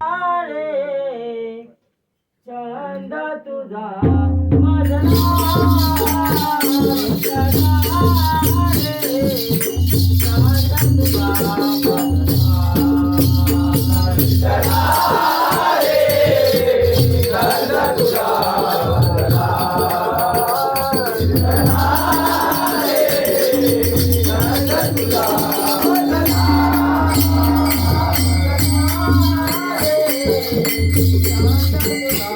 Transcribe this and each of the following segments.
रे छंद तुझा Madna Jangan.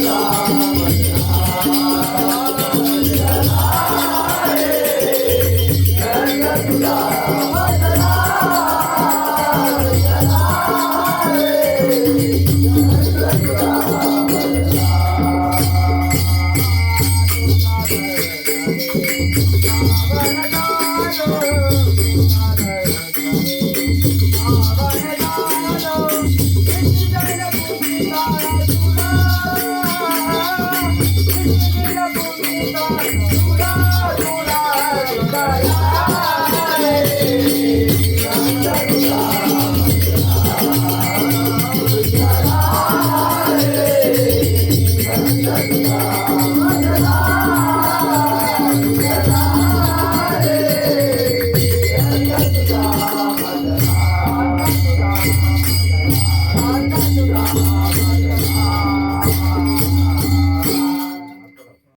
Ram Hallelujah.